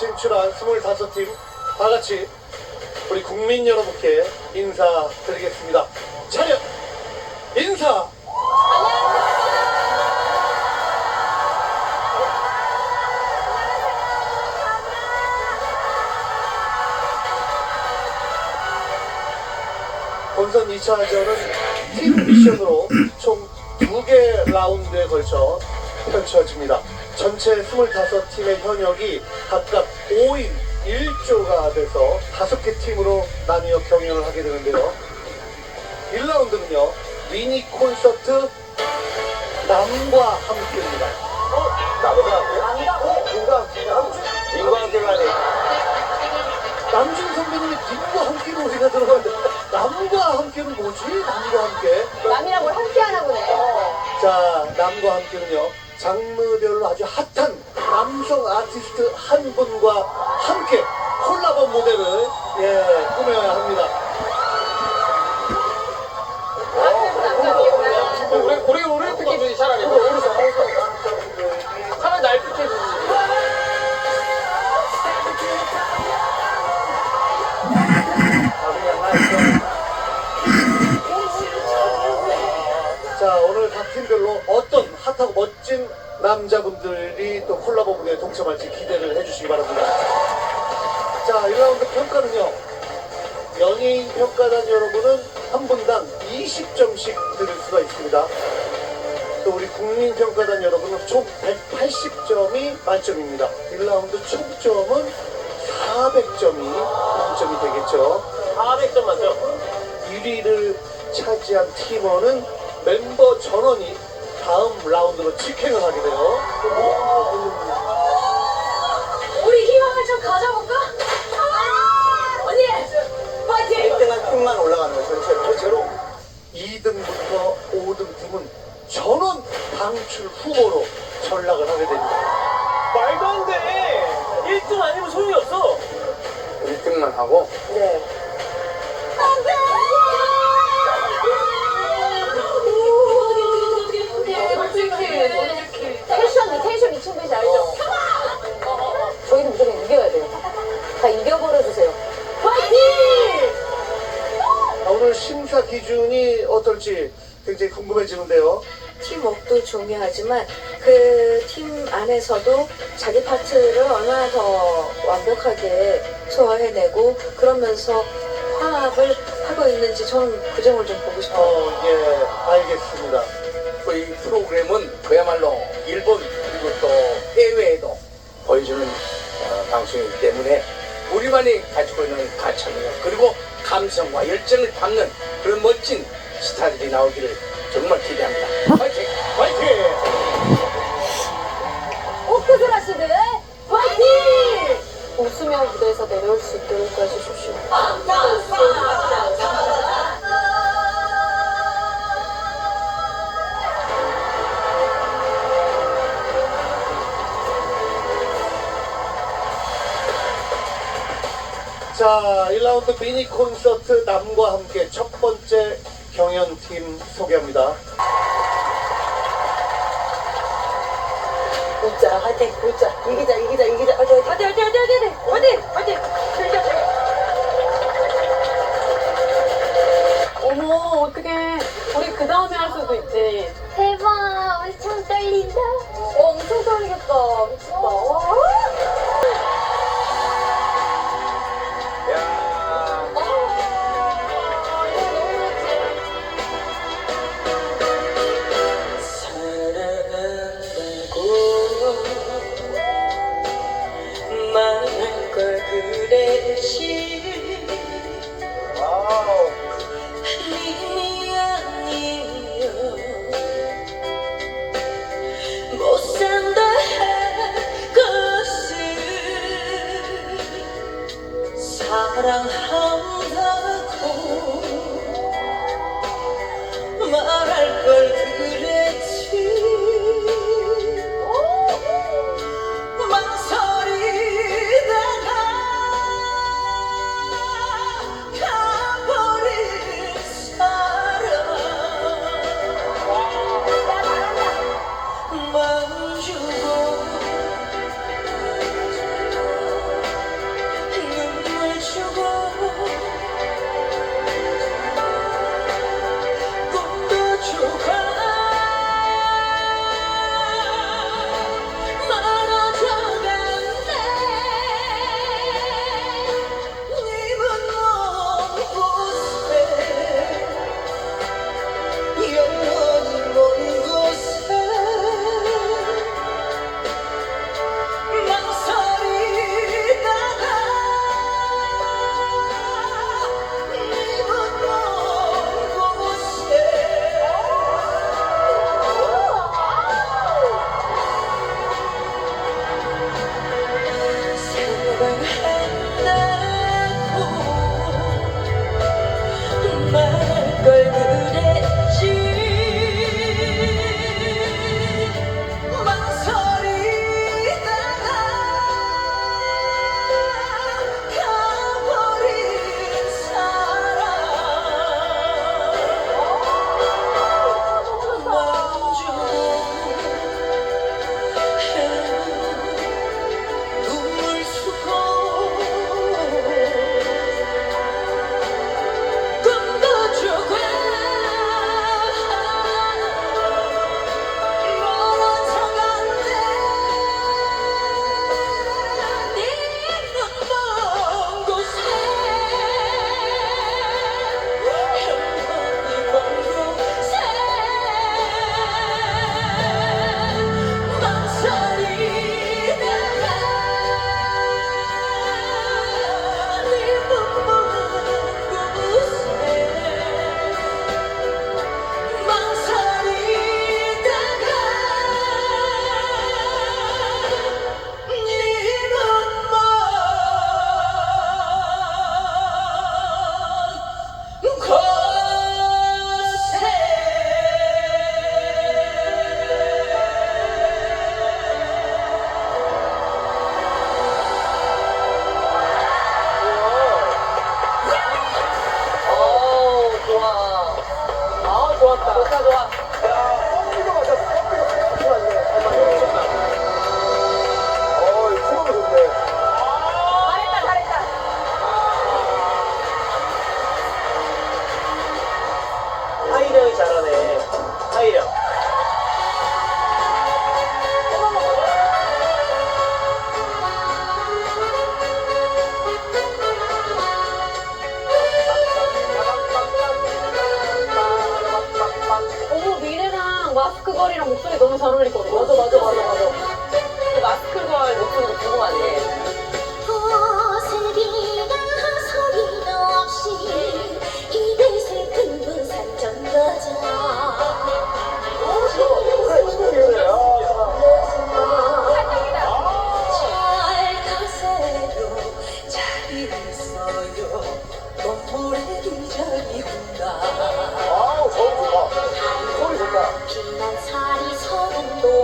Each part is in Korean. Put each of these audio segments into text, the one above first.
진출한 25팀 다 같이 우리 국민 여러분께 인사드리겠습니다. 차렷 인사. 본선 2차전은 팀 미션으로 총 2개 라운드에 걸쳐 펼쳐집니다. 전체 25팀의 현역이 각각 5인 1조가 돼서 5개 팀으로 나뉘어 경연을 하게 되는데요. 1라운드는요, 미니 콘서트 남과 함께입니다. 어? 남과 함께? 남과 함께? 남과 함께가 아니에요. 남준 선배님이 님과 함께 노래가 들어가는데 남과 함께는 뭐지? 남과 함께 남이랑 뭘 함께 하나 보네. 자 남과 함께는요 장르별로 아주 핫한 남성 아티스트 한 분과 함께 콜라보 무대를 예 꾸며야 합니다. 우리 우리 우리 특히 주지 차라리 차라리 날 특히 주지. 자 오늘 각 팀별로 어떤 핫하고 멋 진 남자분들이 또 콜라보 무대에 동참할지 기대를 해주시기 바랍니다. 자 1라운드 평가는요. 연예인 평가단 여러분은 한 분당 20점씩 드릴 수가 있습니다. 또 우리 국민평가단 여러분은 총 180점이 만점입니다. 1라운드 총점은 400점이 만점이 되겠죠. 400점 맞죠? 1위를 차지한 팀원은 멤버 전원이 다음 라운드로 직행을 하게 돼요. 우리 희망을 좀 가져볼까? 언니, 파이팅! 1등한 팀만 올라가는 거예요, 전체로. 실제로 2등부터 5등 팀은 전원 방출 후보로 전락을 하게 됩니다. 말도 안 돼. 1등 아니면 소용이 없어. 1등만 하고 네. 오늘 심사 기준이 어떨지 굉장히 궁금해지는데요. 팀워크도 중요하지만 그 팀 안에서도 자기 파트를 얼마나 더 완벽하게 소화해내고 그러면서 화합을 하고 있는지 저는 그 점을 좀 보고 싶어요. 어, 예, 알겠습니다. 또이 프로그램은 그야말로 일본 그리고 또 해외에도 보여주는 어, 방송이기 때문에 우리만이 가지고 있는 가창력 그리고 감성과 열정을 담는 그런 멋진 스타들이 나오기를 정말 기대합니다. 파이팅! 화이팅! 오크드라 씨들 파이팅! 웃으며 무대에서 내려올 수 있도록 해주십시오. 자, 1라운드 미니 콘서트 남과 함께 첫 번째 경연팀 소개합니다. 웃자 화이팅 웃자. 이기자 이기자 이기자. 화이팅 화이팅 화이팅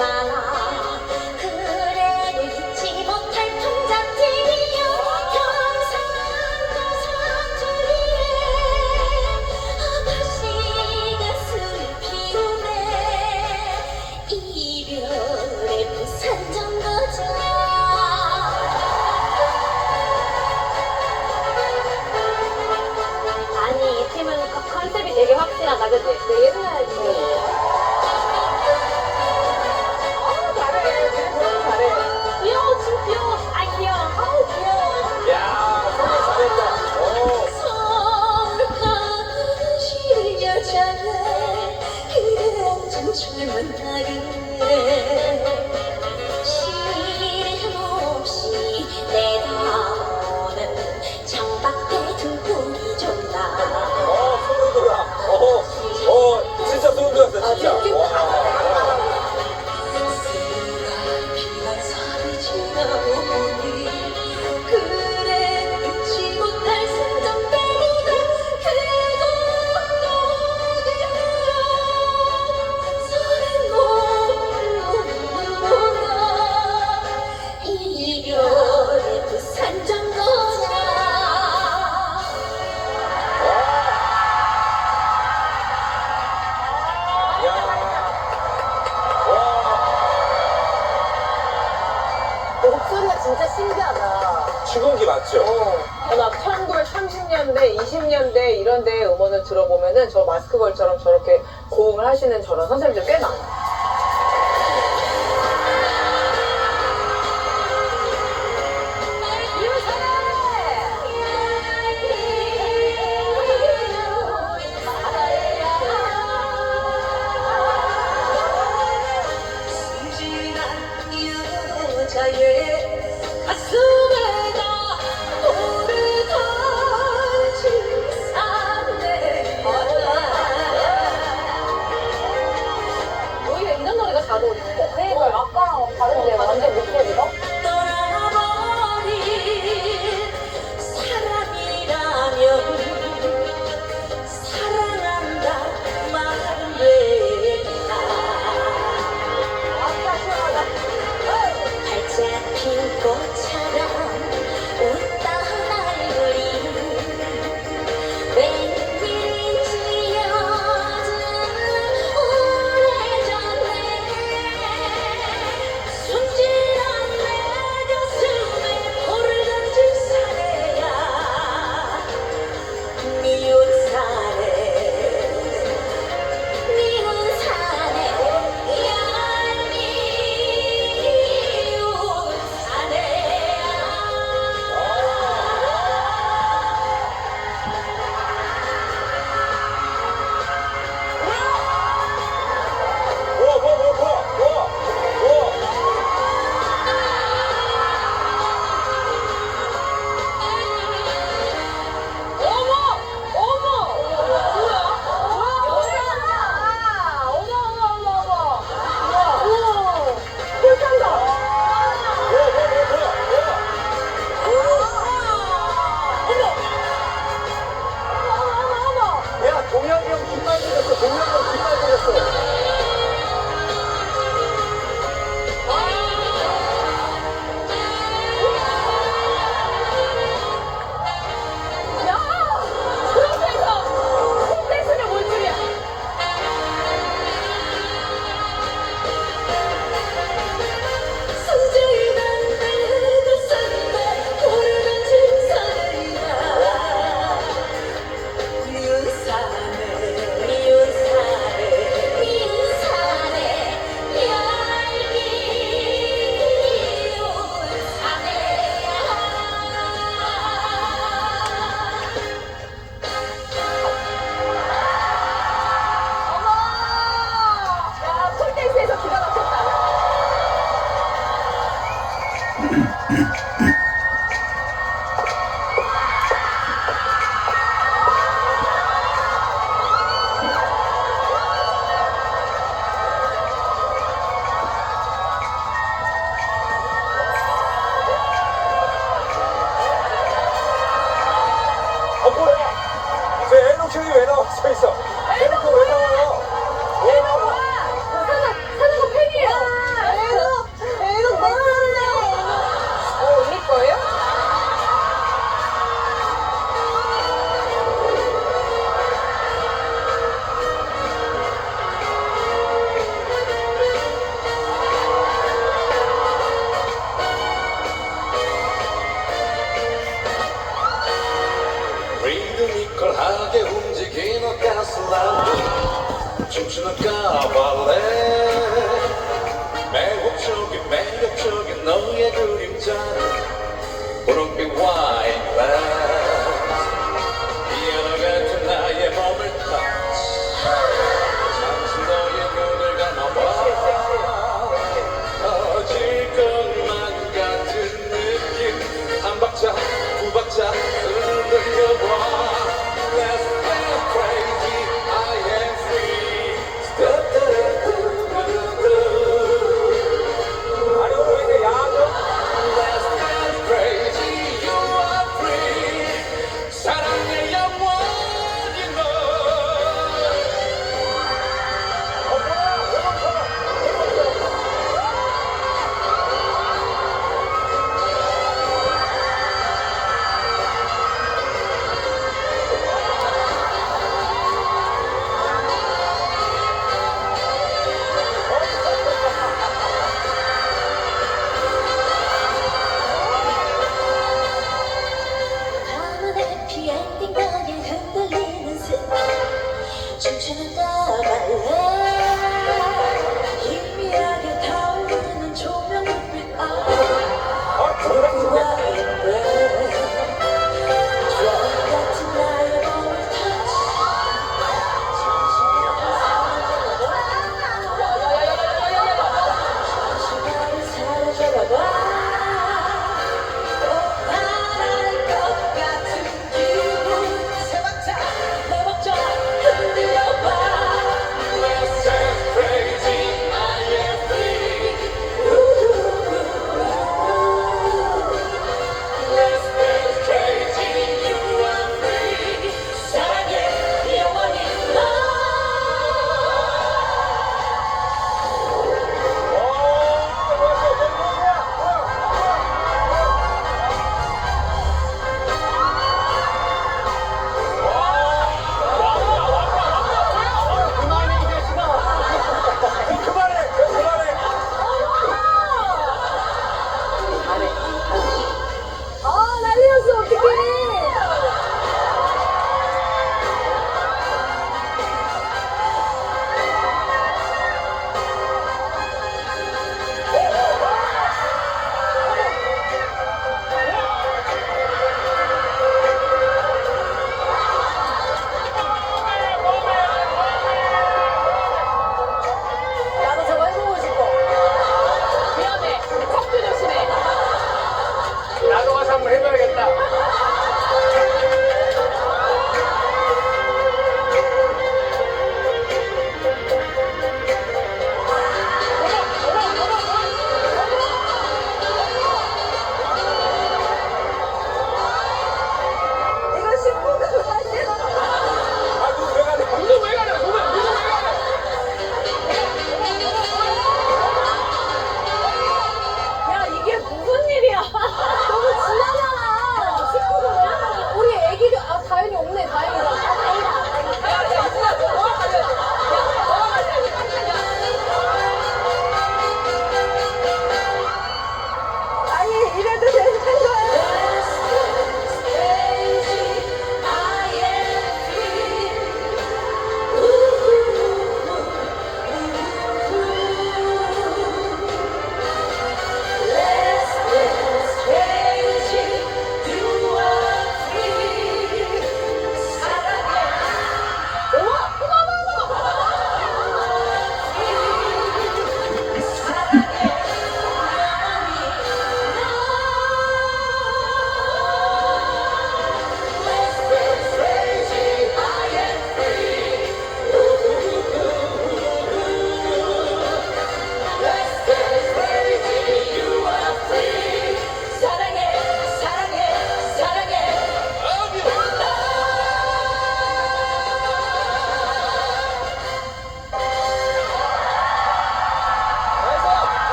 啦啦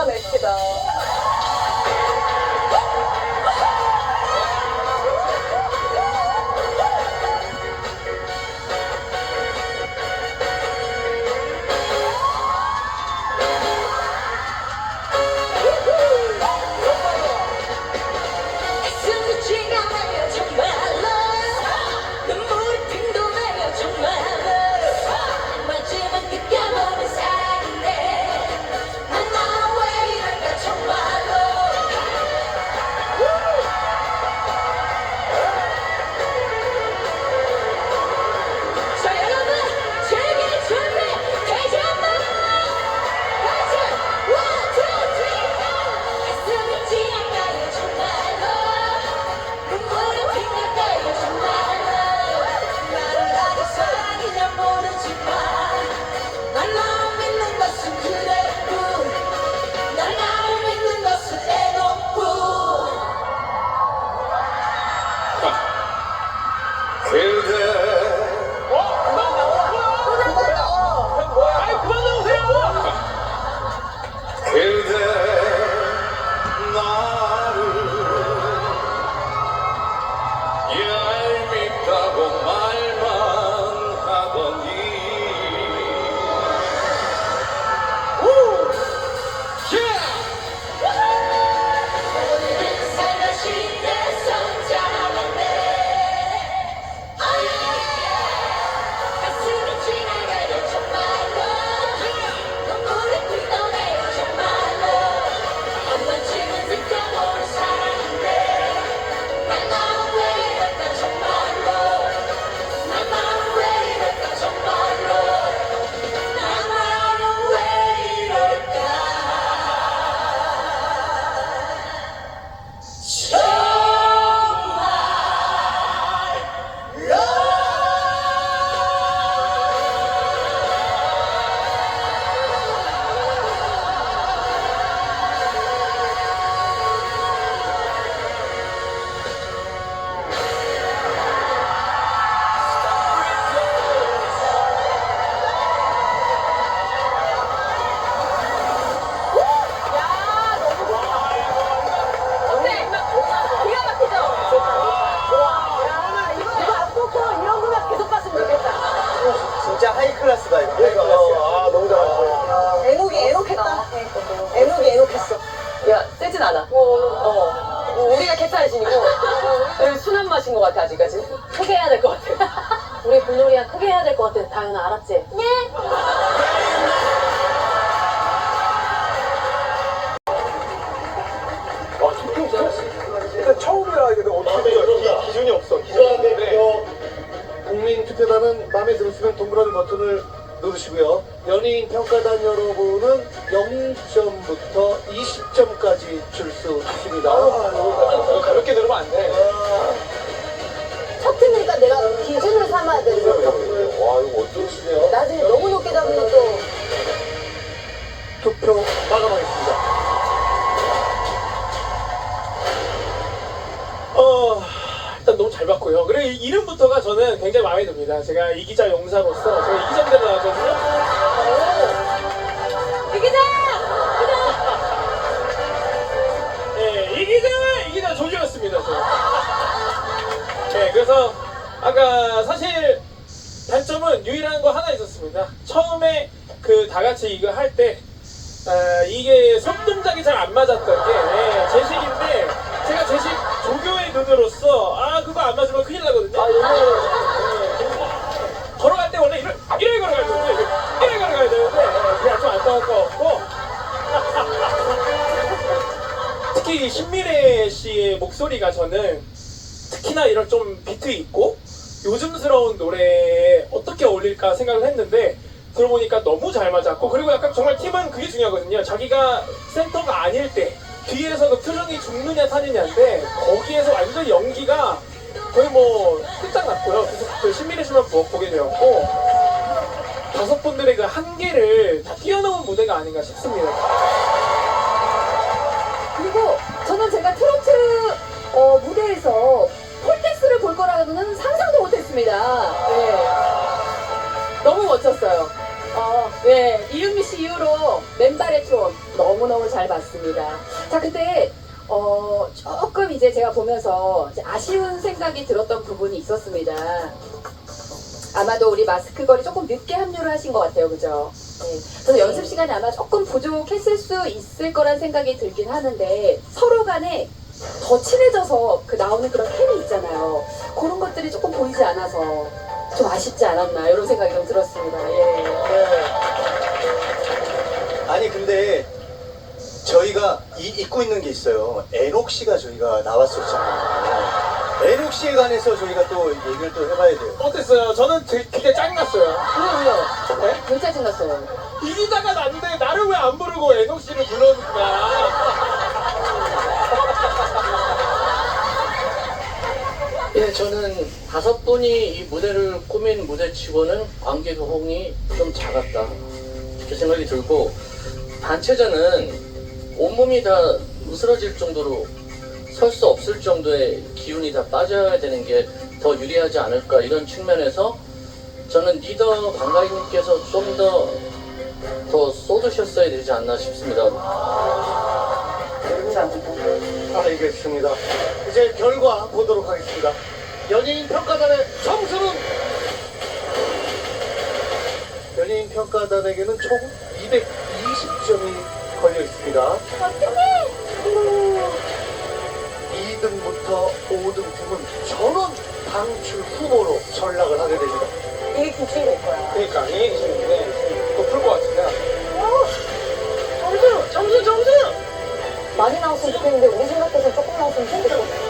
기가 막히다. 우리가 캡사이신이고, 순한 맛인 것 같아, 아직까지. 크게 해야 될 것 같아. 우리 블로리아 크게 해야 될 것 같아. 다현아, 알았지? 네. 일단 처음이라 이게 어떻게 기- 기준이 없어 기준이 네. 어, 국민 투표단은 마음에 들었으면 동그라미 버튼을 누르시고요. 연예인 평가단 여러분은 0점부터 20점까지 줄 수 있습니다. 아, 가볍게 들으면 안 돼 첫 팀이니까 내가 기준을 삼아야 되는 거야. 와 이거 어쩌시네요. 나중에 너무 높게 잡으면 또. 투표 마감하겠습니다. 어, 너무 잘 봤고요. 그리고 이 이름부터가 저는 굉장히 마음에 듭니다. 제가 이 기자 용사로서 제가 이 기자대로 나왔거든요. 이 기자! 네, 이기자! 이 기자 조지였습니다, 저. 네, 그래서 아까 사실 단점은 유일한 거 하나 있었습니다. 처음에 그 다 같이 이거 할 때, 아, 이게 손 동작이 잘 안 맞았던 게, 네, 제식인데, 제가 제식 조교의 눈으로서, 아, 그거 안 맞으면 큰일 나거든요. 네. 걸어갈 때 원래 이래, 이래 걸어가야 되는데, 이래 걸어가야 되는데, 네, 그냥 좀 안타깝고, 특히 신미래 씨의 목소리가 저는 특히나 이런 좀 비트 있고 요즘스러운 노래에 어떻게 어울릴까 생각을 했는데 들어보니까 너무 잘 맞았고 그리고 약간 정말 팀은 그게 중요하거든요. 자기가 센터가 아닐 때 뒤에서 그 표정이 죽느냐 사느냐인데 거기에서 완전 연기가 거의 뭐 끝장났고요. 그래서 그 신미래 씨만 보- 보게 되었고 다섯 분들의 그 한계를 다 뛰어넘은 무대가 아닌가 싶습니다. 그리고 저는 제가 트로트 어, 무대에서 폴텍스를 볼 거라고는 상상도 못했습니다. 네. 너무 멋졌어요. 네, 이은미 씨 이후로 맨발의 트롯 너무너무 잘 봤습니다. 자, 근데 어, 조금 이제 제가 보면서 이제 아쉬운 생각이 들었던 부분이 있었습니다. 아마도 우리 마스크 걸이 조금 늦게 합류를 하신 것 같아요, 그죠? 네. 그래서 연습 시간이 아마 조금 부족했을 수 있을 거란 생각이 들긴 하는데 서로 간에 더 친해져서 그 나오는 그런 캠이 있잖아요. 그런 것들이 조금 보이지 않아서 좀 아쉽지 않았나 이런 생각이 좀 들었습니다. 예. 아니 근데 저희가 이, 잊고 있는 게 있어요. 에녹 씨가 저희가 나왔었잖아요. 에녹 씨에 관해서 저희가 또 얘기를 또 해봐야 돼요. 어땠어요? 저는 되게, 짜증났어요. 왜요, 왜요? 네? 왜 짜증났어요? 이기다가 났는데 나를 왜 안 부르고 애녹 씨를 불러주냐. 예, 저는 다섯 분이 이 무대를 꾸민 무대치고는 관객 호응이 좀 작았다. 이렇게 생각이 들고, 단체전은 온몸이 다 으스러질 정도로 설 수 없을 정도의 기운이 다 빠져야 되는 게 더 유리하지 않을까 이런 측면에서 저는 리더 방가인님께서 좀 더 더 쏟으셨어야 되지 않나 싶습니다. 알겠습니다. 이제 결과 보도록 하겠습니다. 연예인 평가단의 점수는 연예인 평가단에게는 총 220점이 걸려 있습니다. 2등부터 5등 팀은 전원 방출 후보로 전락을 하게 됩니다. 이게 기준이 될 거야. 그러니까 이행이 있는데 또풀것 같은데. 점수, 점수, 점수! 많이 나왔으면 좋겠는데 우리 생각해서 조금 나왔으면 좋겠어.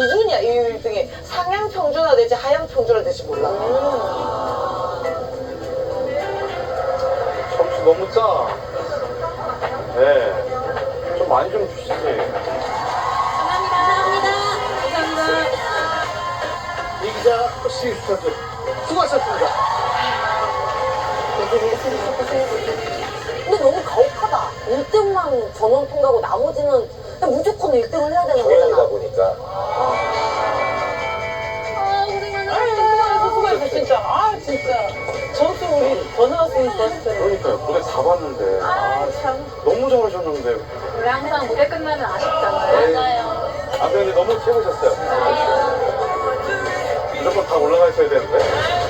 기준이야, 이 1등이. 상향 평준화 될지 하향 평준화 될지 몰라. 점수 너무 짜. 네. 좀 많이 좀 주시지. 이 기자 시스터들 수고하셨습니다. 근데 너무 가혹하다. 1등만 전원 통과고 나머지는 그냥 무조건 1등을 해야 되는 거잖아. 보니까. 진짜. 점수 우리 더 나왔으면 좋았을 텐데. 그러니까요. 무대 다 봤는데. 아, 참. 너무 잘하셨는데. 우리 항상 무대 끝나면 아쉽잖아요. 맞아요. 아, 근데 너무 최고셨어요. 무조건 다 올라가 있어야 되는데.